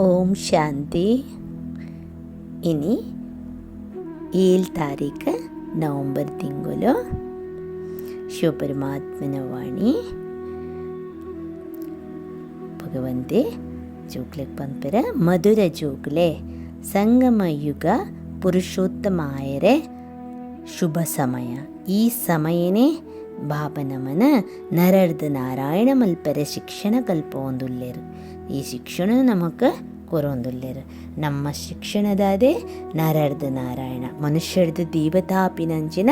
ಓಂ ಶಾಂತಿ ಇನಿ ಏಳು ತಾರೀಕು ನವಂಬರ್ ತಿಂಗಳು ಶಿವಪರಮಾತ್ಮನ ವಾಣಿ ಭಗವಂತೆ ಜೋಕ್ಲಿಗೆ ಬಂದ್ಪರ ಮಧುರ ಜೋಗ್ಲೆ ಸಂಗಮ ಯುಗ ಪುರುಷೋತ್ತಮಾಯರೆ ಶುಭ ಸಮಯ ಈ ಸಮಯನೇ ಬಾಬನಮನ ನರಡ್ದ ನಾರಾಯಣ ಮಲ್ಪರೆ ಶಿಕ್ಷಣ ಕಲ್ಪೊಂದುಲ್ಲೇರು ಈ ಶಿಕ್ಷಣ ನಮಕ್ಕೆ ಕೊರೊಂದುಲ್ಲೇರು. ನಮ್ಮ ಶಿಕ್ಷಣದಾದೆ ನರಡ್ದ ನಾರಾಯಣ. ಮನುಷ್ಯರ್ದ ದೇವತಾಪಿನಂಚಿನ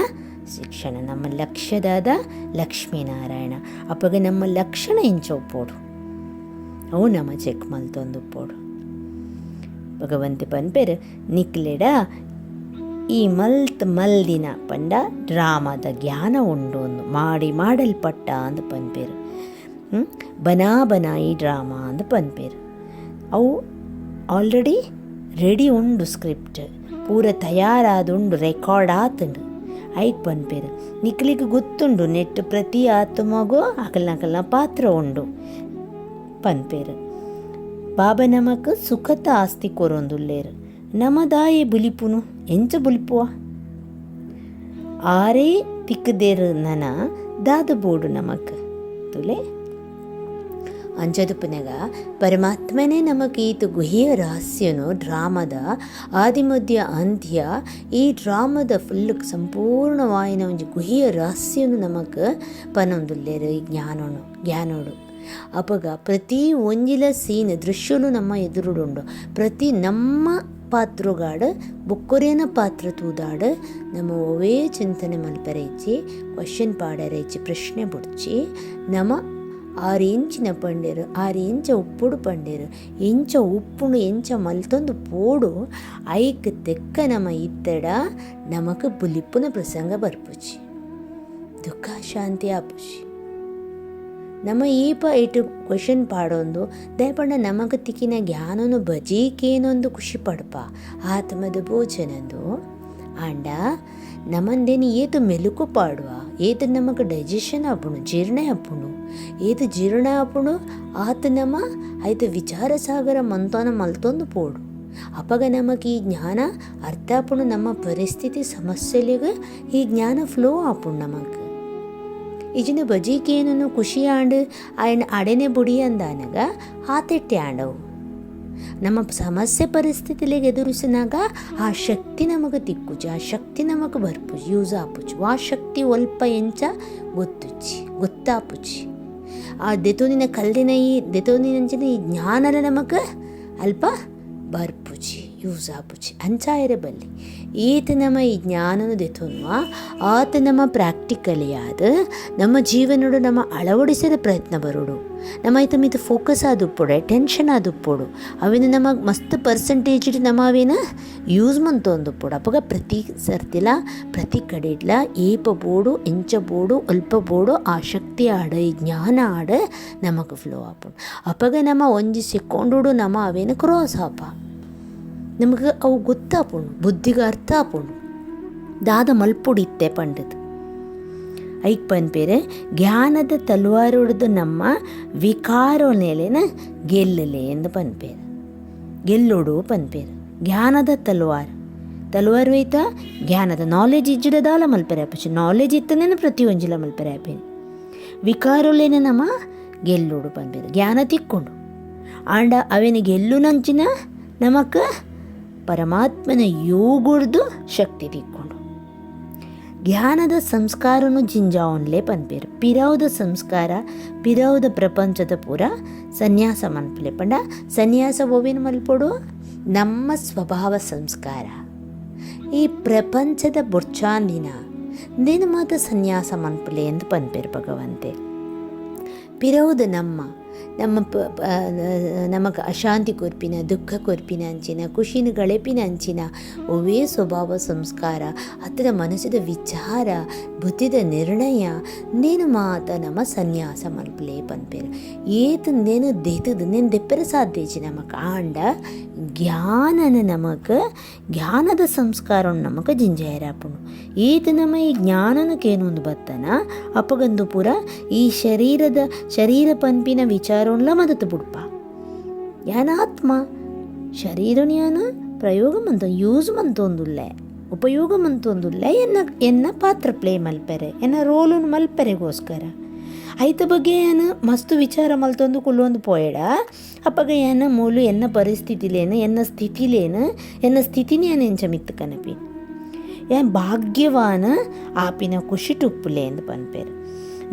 ಶಿಕ್ಷಣ. ನಮ್ಮ ಲಕ್ಷ್ಯದಾದ ಲಕ್ಷ್ಮೀನಾರಾಯಣ. ಅಪಗ ನಮ್ಮ ಲಕ್ಷಣ ಇಂಚೋಪೋಡು ಅವು ನಮ್ಮ ಚೆಕ್ ಮಲ್ತೊಂದು ಪೋಡು. ಭಗವಂತ ಪನ್ಪೇರು ನಿಕ್ಲೆಡ ಈ ಮಲ್ತ್ ಮಲ್ದಿನ ಪಂಡ ಡ್ರಾಮಾದ ಜ್ಞಾನ ಉಂಡು ಒಂದು ಮಾಡಿ ಮಾಡಲ್ಪಟ್ಟ ಅಂದ ಪನ್ಪೇರು? ಬನಾ ಬನಾಯಿ ಡ್ರಾಮಾ ಅಂದ ಪನ್ಪೇರು. ಅವು ಆಲ್ರೆಡಿ ರೆಡಿ ಉಂಡು ಸ್ಕ್ರಿಪ್ಟ್. ಪೂರ ತಯಾರಾದುಂಡು ರೆಕಾರ್ಡ್ ಆತುಂಡು. ಐಕ್ ಪನ್ಪೇರು. ನಿಕ್ಲಿಗೆ ಗೊತ್ತುಂಡು ನೆಟ್ ಪ್ರತಿ ಆತ್ಮಗೂ ಅಕಲ್ನ ಅಕಲ್ನ ಪಾತ್ರ ಉಂಡು ಪನ್ಪೇರು. ಬಾಬಾ ನಮಕ್ ಸುಖತ ಆಸ್ತಿ ಕೊರೊಂದುಲ್ಲೇರು. ನಮದಾಯೆ ಬುಲಿಪುನು, ಎಂಚ ಬುಲಿಪುವ? ಆರೆ ತಿಕ್ಕದೇರು ನನ, ದಾದ ಬೋಡು ನಮಕ್. ತುಲೆ? ಅಂಜದುಪನಗ ಪರಮಾತ್ಮನೇ ನಮಗೆ ಈತು ಗುಹೆಯ ರಹಸ್ಯನು, ಡ್ರಾಮದ ಆದಿಮಧ್ಯ ಅಂತ್ಯ, ಈ ಡ್ರಾಮದ ಫುಲ್ ಸಂಪೂರ್ಣವಾಯಿನ ಒಂಜಿ ಗುಹೆಯ ರಹಸ್ಯನು ನಮಗೆ ಪನೊಂದುಲ್ಲೇರು ಈ ಜ್ಞಾನೋನು ಜ್ಞಾನೋಡು. ಅಪಗ ಪ್ರತಿ ಒಂಜಿಲ ಸೀನ್ ದೃಶ್ಯನು ನಮ್ಮ ಎದುರುಡುಂಡು, ಪ್ರತಿ ನಮ್ಮ ಪಾತ್ರಗಾಡು, ಬೊಕ್ಕೊರೇನ ಪಾತ್ರ ತೂದಾಡು ನಮ್ಮ ಒವೇ ಚಿಂತನೆ ಮಲ್ಪರೈಚಿ ಕ್ವಶನ್ ಪಾಡರೈಚಿ ಪ್ರಶ್ನೆ ಬುಡ್ಚಿ ನಮ್ಮ ಆರು ಇಂಚಿನ ಪಂಡೇರು ಇಂಚ ಉಪ್ಪುಡು ಪಂಡೇರು ಇಂಚ ಉಪ್ಪುನು ಎಂಚ ಮಲ್ತೊಂದು ಪೋಡು, ಐಕ್ ತೆಕ್ಕ ನಮ್ಮ ಇತ್ತಡ, ನಮಕ್ ಬುಲಿಪ್ಪುನ ಪ್ರಸಂಗ ಬರ್ಪುಜಿ ದುಃಖ, ಶಾಂತಿ ಆಪುಜಿ ನಮ್ಮ ಈಪ ಇಟ್ಟು ಕ್ವಶನ್ ಪಾಡೊಂದು ದಯಪಂಡ ನಮಗ ತಿಕ್ಕಿನ ಜ್ಞಾನನು ಬಜೀಕೇನೊಂದು ಖುಷಿ ಪಡ್ಪ ಆತ್ಮದ ಭೋಜನಂದು ಆಂಡ ನಮ್ಮಂದೇನು ಏತು ಮೆಲುಕು ಪಾಡುವ ಏತು ನಮಗೆ ಡೈಜೆಷನ್ ಆಪುಣು ಜೀರ್ಣ ಆಪುಣು ಏತು ಜೀರ್ಣ ಆಪುಣು ಆತ ನಮ್ಮ ಐತು ವಿಚಾರ ಸಾಗರ ಮಂತೋನ ಮಲ್ತೊಂದು ಪೋಡು ಅಪಗ ನಮಗೆ ಈ ಜ್ಞಾನ ಅರ್ಥ ಆಪುಣು ನಮ್ಮ ಪರಿಸ್ಥಿತಿ ಸಮಸ್ಯೆಲಿಗೆ ಈ ಜ್ಞಾನ ಫ್ಲೋ ಆಪುಣು ನಮಗೆ ഇതിനു ഭജിക്കേനൊന്നു ಖುಷಿಯಾಂಡ್, ಅಯನ್ ಅಡೆನೆ ಬುಡಿ ಅಂದಾನಗ ಹಾತೆಟ್ಟ್ಯಾಂಡವು ನಮ್ಮ ಸಮಸ್ಯೆ ಪರಿಸ್ಥಿತಿಲಿಗೆ ಎದುರಿಸಿನಾಗ, ಆ ಶಕ್ತಿ ನಮಗೆ ದಿಕ್ಕುಜಿ, ಆ ಶಕ್ತಿ ನಮಗೆ ಬರ್ಪುಜಿ ಯೂಸ್ ಆಪುಜಿ ಆ ಶಕ್ತಿ ಒಲ್ಪ ಎಂಚ ಗೊತ್ತುಜಿ ಗೊತ್ತಾಪುಜಿ ಆ ದೆತೋನಿನ ಕಲ್ಲಿನ ಈ, ದೆತೋನಿನಂಚಿನ ಈ ಜ್ಞಾನನ ನಮಗೆ ಅಲ್ಪ ಬರ್ಪುಜಿ ಯೂಸ್ ಆಪುಜಿ ಅಂಚಾಯಿರಬಲ್ಲಿ ಈ ಜ್ಞಾನನು ದೆತೊನ್ವ ಆತ ನಮ್ಮ ಪ್ರಾಕ್ಟಿಕಲಿ ಆದ, ನಮ್ಮ ಜೀವನಡು ನಮ್ಮ ಅಳವಡಿಸಿದ ಪ್ರಯತ್ನ ಬರೋಡು. ನಮ್ಮ ಐತ ಮಿತ ಫೋಕಸ್ ಆದುಪ್ಪುಡೆ ಟೆನ್ಷನ್ ಆದುಪ್ಪೊಡು ಅವಿನ ನಮ್ಮ ಮಸ್ತ್ ಪರ್ಸೆಂಟೇಜ್ ನಮ್ಮ ಅವಿನ ಯೂಸ್ ಮಂತೊಂದುಪ್ಪೊಡು ಅಪ್ಪಗ ಪ್ರತಿ ಸರ್ತಿಲ, ಪ್ರತಿ ಕಡೆಡ್ಲ ಏಪ ಬೋಡು, ಎಂಚ ಬೋಡು, ಅಲ್ಪ ಬೋಡು ಆ ಶಕ್ತಿ ಆಡ, ಈ ಜ್ಞಾನ ಆಡ ನಮಗೆ ಫ್ಲೋ ಆಪುಡು. ಅಪ್ಪಗ ನಮ್ಮ ಒಂಜಿ ಸೆಕೊಂಡುಡು ನಮ್ಮ ಅವೇನ ಕ್ರಾಸ್ ಆಪ. ನಮಗೆ ಅವು ಗೊತ್ತಾಪುಂಡು ಬುದ್ಧಿಗೆ ಅರ್ಥ ಆಪುಂಡು ದಾದ ಮಲ್ಪುಡಿತ್ತೆ ಪಂಡದು ಐಕ್ ಪನ್ಪೇರೆ ಜ್ಞಾನದ ತಲ್ವಾರೊಡ್ದು ನಮ್ಮ ವಿಕಾರೋ ನೆಲೆನ ಗೆಲ್ಲಲೆ ಎಂದು ಪನ್ಪೇರ ಗೆಲ್ಲೋಡು ಪನ್ಪೇರ ಜ್ಞಾನದ ತಲ್ವಾರ್. ತಲ್ವಾರ್ ಐತಾ ಜ್ಞಾನದ ನಾಲೆಜ್ ಇಜ್ಜಿಡದಾಲ ಮಲ್ಪೆರೆ ಆಪುಚಿ ನಾಲೆಜ್ ಇತ್ತನೇನು ಪ್ರತಿಯೊಂಜಿಲ ಮಲ್ಪೆರೆ ಆಪೇನೆ. ವಿಕಾರೊಲೇನ ನಮ್ಮ ಗೆಲ್ಲೋಡು ಪನ್ಪೇರ ಜ್ಞಾನ ತಿಕ್ಕೊಂಡು. ಆಂಡ ಅವೇನು ಗೆಲ್ಲು ನಂಚಿನ ನಮಕ್ ಪರಮಾತ್ಮನ ಯೋಗುಡ್ದು ಶಕ್ತಿ ತಿಕ್ಕೊಂಡು. ಜ್ಞಾನದ ಸಂಸ್ಕಾರನು ಜಿಂಜಾವನ್ಲೆ ಪನ್ಪೇರು. ಪಿರೌದ ಸಂಸ್ಕಾರ ಪಿರೌದ ಪ್ರಪಂಚದ ಪೂರ ಸನ್ಯಾಸ ಮನ್ಪಲೆ. ಪಂಡ ಸನ್ಯಾಸ ಓವೇನು ಮಲ್ಪಡು? ನಮ್ಮ ಸ್ವಭಾವ ಸಂಸ್ಕಾರ. ಈ ಪ್ರಪಂಚದ ಬುರ್ಚಾಂದಿನ ದಿನ ಮಾತ ಸನ್ಯಾಸ ಮನ್ಪಲೆ ಎಂದು ಪನ್ಪೇರು ಭಗವಂತೆ. ಪಿರೌದು ನಮ್ಮ. ನಮ್ಮ ಪ ನಮಗೆ ಅಶಾಂತಿ ಕೊರ್ಪಿನ, ದುಃಖ ಕೊರ್ಪಿನ ಅಂಚಿನ, ಖುಷಿನ ಗಳೆಪಿನ ಅಂಚಿನ ಒವೇ ಸ್ವಭಾವ ಸಂಸ್ಕಾರ ಅದರ ಮನಸ್ಸಿದ ವಿಚಾರ, ಬುದ್ಧಿದ ನಿರ್ಣಯ, ನೇನು ಮಾತ ನಮ್ಮ ಸನ್ಯಾಸ ಮಲ್ಪಲೇ ಪನ್ಪೇರು. ಏತು ನೇನು ದೇತದ ನೇನು ದೆಪ್ಪರ ಸಾಧ್ಯಜಿ ನಮಕ್ ಆಂಡ ಜ್ಞಾನನ ನಮಕ್ ಜ್ಞಾನದ ಸಂಸ್ಕಾರ ನಮಕ್ ಜಿಂಜಾಯರಾಪುಣು ಈತ ನಮ್ಮ ಈ ಜ್ಞಾನನಕ್ಕೇನೊಂದು ಬತ್ತನ? ಅಪಗಂದು ಪುರ ಈ ಶರೀರದ, ಶರೀರ ಪಂಪಿನ ವಿಚಾರನ್ಲ ಮದತು ಬಿಡ್ಪ. ಯಾನಾತ್ಮ ಶರೀರನು ಯಾನ ಪ್ರಯೋಗ ಮಂತ, ಯೂಸ್ ಮಂತೊಂದುಲ್ಲೆ, ಉಪಯೋಗ ಮಂತೊಂದುಲ್ಲೆ ಎನ್ನ ಎನ್ನ ಪಾತ್ರ ಪ್ಲೇ ಮಲ್ಪೆರೆ, ಎನ್ನ ರೋಲುನು ಮಲ್ಪೆರೆಗೋಸ್ಕರ. ಐತ ಬಗ್ಗೆ ಏನು ಮಸ್ತ್ ವಿಚಾರ ಮಲ್ತೊಂದು ಕುಲ್ಲೊಂದು ಪೋಯಡ. ಅಪ್ಪಗ ಏನು ಮೂಲು ಎನ್ನ ಪರಿಸ್ಥಿತಿಲೇನು, ಎನ್ನ ಸ್ಥಿತಿಲೇನು, ಎನ್ನ ಸ್ಥಿತಿನೇ ಏನು ಎಂಚ ಮಿತ್ತು ಕನಪಿ. ಏನ್ ಭಾಗ್ಯವಾನ ಆಪಿನ ಖುಷಿ ಟುಪ್ಪುಲೆ ಎಂದು ಪನ್ಪೇರು.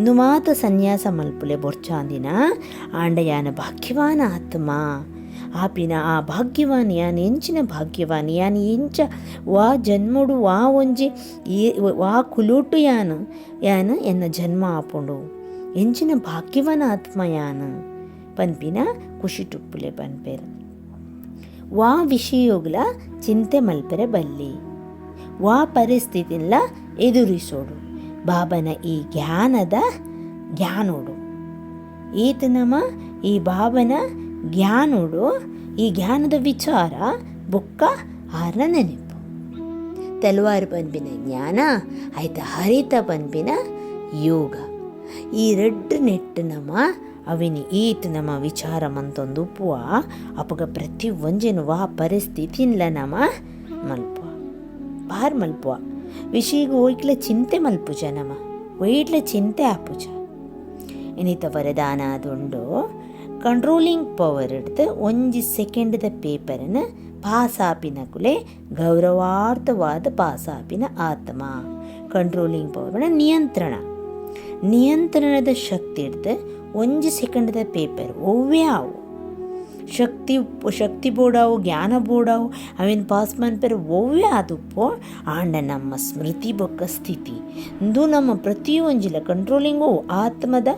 ನುಮಾತ ಸನ್ಯಾಸ ಮಲ್ಪುಲೆ ಬೊರ್ಚಾಂದಿನ ಆಂಡ ಯಾನ ಭಾಗ್ಯವಾನ ಆತ್ಮ. ಆಪಿನ ಆ ಭಾಗ್ಯವಾನಿ ಯಾನ್ ಎಂಚಿನ ಭಾಗ್ಯವಾನಿ, ಯಾನ್ ಎಂಚ ವಾ ಜನ್ಮಡು ವಾ ಒಂಜಿ ವಾ ಕುಲೂಟು ಯಾನು ಯಾನು ಎನ್ನ ಜನ್ಮ ಆಪುಂಡು. ಎಂಚಿನ ಭಾಗ್ಯವನ ಆತ್ಮಯಾನ. ಪನ್ಪಿನ ಖುಷಿ ಟುಪ್ಪುಲೆ ಪನ್ಪೆರ್. ವಾ ವಿಷಯೋಗ್ಲ ಚಿಂತೆ ಮಲ್ಪೆರೆ ಬಲ್ಲಿ. ವಾ ಪರಿಸ್ಥಿತಿಲ್ಲ ಎದುರಿಸೋಡು. ಬಾಬನ ಈ ಜ್ಞಾನದ ಜ್ಞಾನೋಡು. ಈತ ನಮ್ಮ ಈ ಬಾಬನ ಜ್ಞಾನೋಡು, ಈ ಜ್ಞಾನದ ವಿಚಾರ ಬೊಕ್ಕ ಆರ್ನ ನೆನಪು. ತಲವಾರು ಪನ್ಪಿನ ಜ್ಞಾನ, ಆಯ್ತ ಹರಿತ ಪನ್ಪಿನ ಯೋಗ. ಈ ರೆಡ್ ನೆಟ್ ನಮ್ಮ ಅವಿನಿ ಈತ್ ನಮ್ಮ ವಿಚಾರ ಮಂತೊಂದು ಉಪ್ಪುವ ಅಪಗ ಪ್ರತಿ ಒಂಜೆನು ವಾ ಪರಿಸ್ಥಿತಿನ್ಲ ನಮ ಮಲ್ಪುವ. ಬಾರ್ ಮಲ್ಪುವ. ವಿಷಯಗ ಒಯ್ಕ್ಲ ಚಿಂತೆ ಮಲ್ಪುಜ ನಮ. ಒಯ್ಲ ಚಿಂತೆ ಆಪುಜ. ಇನಿತ ವರದಾನ ಅದುಂಡು ಕಂಟ್ರೋಲಿಂಗ್ ಪವರ್ ಹಿಡ್ದು ಒಂಜಿ ಸೆಕೆಂಡ್ದ ಪಾಸಾಪಿನ ಕುಲೆ ಗೌರವಾರ್ಥವಾದ ಪಾಸಾಪಿನ ಆತ್ಮ. ಕಂಟ್ರೋಲಿಂಗ್ ಪವರ್ನ ನಿಯಂತ್ರಣ. ನಿಯಂತ್ರಣದ ಶಕ್ತಿ ಇರ್ತದೆ ಒಂಜಿ ಸೆಕೆಂಡ್ದ ಪೇಪರ್ ಒವ್ವೇ ಶಕ್ತಿ ಶಕ್ತಿ ಬೋಡಾವು, ಜ್ಞಾನ ಬೋಡಾವು, ಅವಿನ್ ಪಾಸ್ ಮನ್ಪೆರ್ ಒವ್ವೇ ಆದುಪ್ಪು, ಆಂಡ ನಮ್ಮ ಸ್ಮೃತಿ ಬೊಕ್ಕ ಸ್ಥಿತಿ. ಇಂದು ನಮ್ಮ ಪ್ರತಿಯೊಂಜಿಲ ಕಂಟ್ರೋಲಿಂಗು ಆತ್ಮದ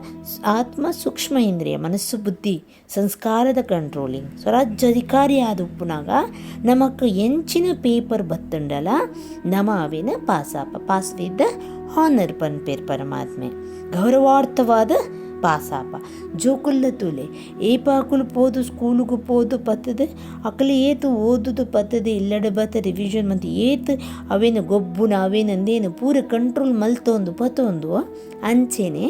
ಆತ್ಮ ಸೂಕ್ಷ್ಮ ಇಂದ್ರಿಯ ಮನಸ್ಸು ಬುದ್ಧಿ ಸಂಸ್ಕಾರದ ಕಂಟ್ರೋಲಿಂಗ್. ಸ್ವರಾಜ್ಯಾಧಿಕಾರಿ ಆದುಪ್ಪುನಾಗ ನಮಕ್ ಎಂಚಿನ ಪೇಪರ್ ಬತ್ತುಂಡಲ, ನಮ ಪಾಸ್ ಪಾಸಾಪ ಪಾಸ್ ವಿದ್ ಹಾನರ್ ಪನ್ಪೇರ್ ಪರಮಾತ್ಮೆ. ಗೌರವಾರ್ಥವಾದ ಪಾಸಾಪ. ಜೋಕುಲ್ಲ ತುಲೆ ಪಾಕುಲು ಪೋದು, ಸ್ಕೂಲುಗು ಪೋದು ಪತ್ತದ, ಅಕಲಿ ಏತು ಓದುದು ಪತ್ತದೆ, ಇಲ್ಲಡೆ ಬತ್ತ ರಿವಿಷನ್ ಮತ್ತು ಏತು, ಅವೇನು ಗೊಬ್ಬುನ ಅವೇನಂದೇನು ಪೂರ ಕಂಟ್ರೋಲ್ ಮಲ್ತೊಂದು ಪತ್ತೊಂದು. ಅಂಚೆನೆ,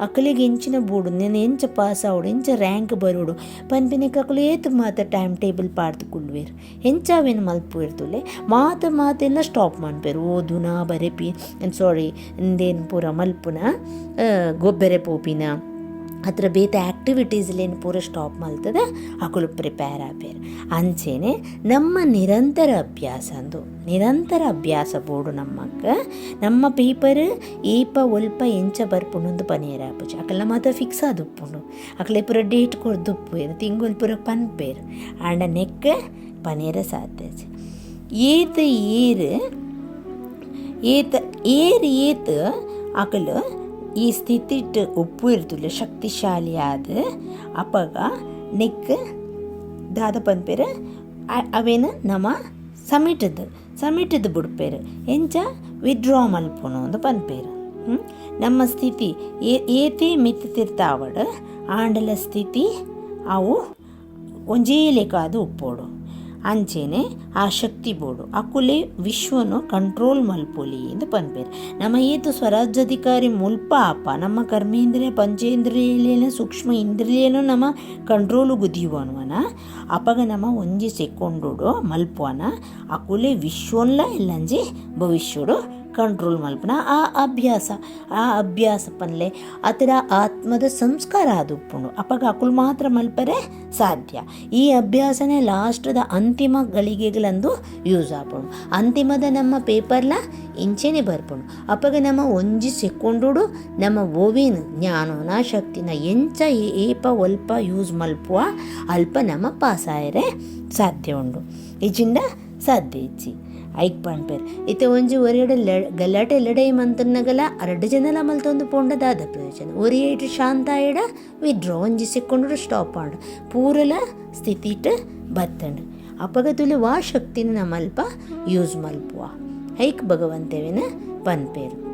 ಅಕಲಿಗೆ ಎಂಚಿನ ಬೋಡು, ನೆನೆ ಎಂಚ ಪಾಸ್ ಆವಡು ಎಂಚ ರ್ಯಾಂಕ್ ಬರೋಡು, ಪನ್ಪಿನಕ್ಕೆ ಅಕಲು ಏತು ಮಾತ ಟೈಮ್ ಟೇಬಲ್ ಪಾಡ್ದುಕೊಳ್ಳುವೇರು ಎಂಚ ಅವೇನು ಮಲ್ಪು ಇರ್ತುಲೆ ಮಾತ ಮಾತೆಲ್ಲ ಸ್ಟಾಪ್ ಮಾಡ್ಬೇರು ಓದುನ, ಬರೆಪಿ ಸಾರಿ ಇಂದೇನು ಪೂರ ಮಲ್ಪುನ ಗೊಬ್ಬರೆ ಪೋಪಿನ. ಹತ್ರ ಬೇತೆ ಆ್ಯಕ್ಟಿವಿಟೀಸ್ಲೇನು ಪೂರ ಸ್ಟಾಪ್ ಮಲ್ತದ ಅಕುಲು ಪ್ರಿಪೇರ್ ಆಪೇರು ಅಂಚೆನೆ ನಮ್ಮ ನಿರಂತರ ಅಭ್ಯಾಸ ಅಂದು. ನಿರಂತರ ಅಭ್ಯಾಸ ಬೋಡು ನಮ್ಮಕ್ಕ. ನಮ್ಮ ಪೇಪರ್ ಏಪ ಒಲ್ಪ ಎಂಚ ಬರ್ಪುಂಡು ಪನೇರ ಆಪುಜ. ಅಕಲ ಮಾತ್ರ ಫಿಕ್ಸ್ ಆದುಪ್ಪುಂಡು ಅಕಲೆ ಪೂರ ಡೇಟ್ ಕೊಡ್ದುಪ್ಪೇರು ತಿಂಗಲ್ ಪೂರ ಪನ್ಪೇರು. ಆಂಡ ನೆಕ್ಕ ಪನೀರ ಸಾಧ್ಯ ಏತ್ ಏರ್ ಏತ್ ಏರ್ ಏತ್ ಅಕಲು ಉಪ್ಪು ശക്തിശാലിയാത് ಶಕ್ತಿಶಾಲಿ ಆದ ಅಪಗ ನೆಕ್, ದಾದ ಅ- ಅವೇನ ನಮ ಸಮಿಟದ್ದು ಸಮಿಟದ್ದು ಬಿಡ್ಪೇರು, ಎಂಚ ವಿಡ್ರಾ ಮಲ್ಪುನು ಅಂತ ಪನ್ಪೇರು ಹ್ಮ್? ನಮ್ಮ ಸ್ಥಿತಿ ಏತೇ ಮಿತ್ತಿರ್ತಾವಡ ಆಂಡಲ ಸ್ಥಿತಿ ಅವು ಒಂಜೇಲೆಕಾದು ಉಪ್ಪೋಡು ಅಂಚೆನೆ ಆ ಶಕ್ತಿ ಬೋರ್ಡು ಅಕುಲೆ ವಿಶ್ವನು ಕಂಟ್ರೋಲ್ ಮಲ್ಪೊಲಿ ಎಂದು ಪನ್ಪೇರು. ನಮ್ಮ ಏತು ಸ್ವರಾಜ್ಯಾಧಿಕಾರಿ ಮುಲ್ಪ ಅಪ್ಪ ನಮ್ಮ ಕರ್ಮೇಂದ್ರಿಯ ಪಂಚೇಂದ್ರಿಯಲೇನ, ಸೂಕ್ಷ್ಮ ಇಂದ್ರಿಯನು ನಮ್ಮ ಕಂಟ್ರೋಲ್ ಗುದಿಯುವನುವನ ಅಪಗ ನಮ್ಮ ಒಂಜಿ ಸೆಕೊಂಡುಡು ಮಲ್ಪುವನ? ಅಕುಲೆ ವಿಶ್ವನ್ಲ ಇಲ್ಲಂಜಿ ಭವಿಷ್ಯಡು ಕಂಟ್ರೋಲ್ ಮಲ್ಪನ, ಆ ಅಭ್ಯಾಸ ಆ ಅಭ್ಯಾಸ ಪನ್ಲೆ ಅದರ ಆತ್ಮದ ಸಂಸ್ಕಾರ ಅದು ಉಪ್ಪುಂಡು ಅಪಗ ಅಕುಲ್ ಮಾತ್ರ ಮಲ್ಪರೆ ಸಾಧ್ಯ. ಈ ಅಭ್ಯಾಸನೇ ಲಾಸ್ಟ್ದ ಅಂತಿಮ ಗಳಿಗೆಗಳಂದು ಯೂಸ್ ಆಪುಂಡು ಅಂತಿಮದ ನಮ್ಮ ಪೇಪರ್ಲ ಇಂಚೆನೆ ಬರ್ಪುಂಡು ಅಪಗ ನಮ್ಮ ಒಂಜಿ ಸಿಕ್ಕೊಂಡು ನಮ್ಮ ಓವಿನ ಜ್ಞಾನನ ಶಕ್ತಿನ ಎಂಚ ಏಪ ಒಲ್ಪ ಯೂಸ್ ಮಲ್ಪುವ ಅಲ್ಪ ನಮ್ಮ ಪಾಸಾಯರೆ ಸಾಧ್ಯ ಉಂಡು ಇಜಿಂದ ಸಾಧ್ಯ ಇಚ್ಚಿ ಐಕ್ ಪನ್ಪೇರ್ ಇತ್ತೆ ಒಂಜಿ ಒರಿಯಡೆ ಗಲಾಟೆ ಲಡೈ ಮಂತನ್ನಗಲ ಅರಡು ಜನಲ ಮಲ್ತೊಂದು ಪೋಂಡದಾದ ಪ್ರಯೋಜನ. ಒರಿಯೇಟ್ ಶಾಂತ ಎಡ ವಿಡ್ರೋ ಒಂಜಿ ಸಿಕ್ಕೊಂಡು ಸ್ಟಾಪ್ ಮಾಡ ಪೂರಲ ಸ್ಥಿತಿಟ್ ಬತ್ತಂಡು. ಅಪಗತುಲೆ ವಾ ಶಕ್ತಿನ ನಮ್ಮಲ್ಪ ಯೂಸ್ ಮಲ್ಪುವ. ಐಕ್ ಭಗವಂತೇವಿನ ಪನ್ಪೇರು.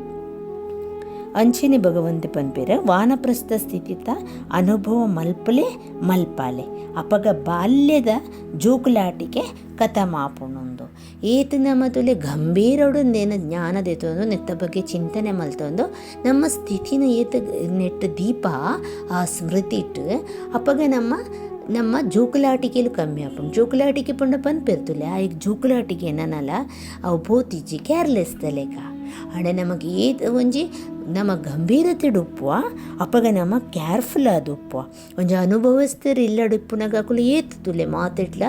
ಅಂಚಿನಿ ಭಗವಂತ ಪನ್ಪೇರ ವಾನಪ್ರಸ್ಥ ಸ್ಥಿತಿತ ಅನುಭವ ಮಲ್ಪಲೆ ಮಲ್ಪಾಲೆ. ಅಪಗ ಬಾಲ್ಯದ ಜೋಕುಲಾಟಿಕೆ ಕಥಮಾಪುಣೊಂದು. ಏತು ನಮ್ಮ ತುಲೆ ಜ್ಞಾನ ಜ್ಞಾನದೆತ್ತೊಂದು ನೆತ್ತ ಬಗ್ಗೆ ಚಿಂತನೆ ಮಲ್ತೊಂದು. ನಮ್ಮ ಸ್ಥಿತಿನ ಏತ ನೆಟ್ಟ ದೀಪ ಆ ಸ್ಮೃತಿ ಇಟ್ಟು ಅಪಗ ನಮ್ಮ ನಮ್ಮ ಜೋಕುಲಾಟಿಕೆಲು ಕಮ್ಮಿ ಆಪುಂಡು ಜೋಕುಲಾಟಿಕೆ ಪಂಡ ಪನ್ಪೆರ್ತುಲೆ ಆ ಈಗ ಜೋಕುಲಾಟಿಕೆ ಏನನಲ ಅವು ಬೋತಿಜಿ ಕೇರ್ಲೆಸ್ ತಲೆಕ ಆಂಡ ನಮಗೆ ಏತ್ ಒಂಜಿ ನಮ ಗಂಭೀರತೆ ಉಪ್ಪುವ ಅಪಗ ನಮ್ಮ ಕೇರ್ಫುಲ್ ಆದ್ ಉಪ್ಪುವ ಒಂಜಿ ಅನುಭವಸ್ಥರು ಇಲ್ಲಡ್ ಡುಪ್ಪುನಾಗ ಅಕುಲು ಏತ್ ತುಲೆ ಮಾತೆಟ್ಲ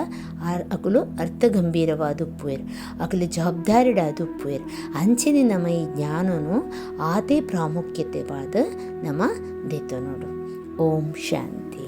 ಅಕುಲು ಅರ್ಥ ಗಂಭೀರವಾದ ಉಪ್ಪುವೆರ್ ಅಕುಲು ಜವಾಬ್ದಾರಿಡಾದ ಉಪ್ಪುವೆರ್ ಅಂಚನೆ ನಮ್ಮ ಈ ಜ್ಞಾನನು ಆತೇ ಪ್ರಾಮುಖ್ಯತೆವಾದ ನಮ್ಮ ನಮ ದೆತ ನೋಡು ಓಂ ಶಾಂತಿ.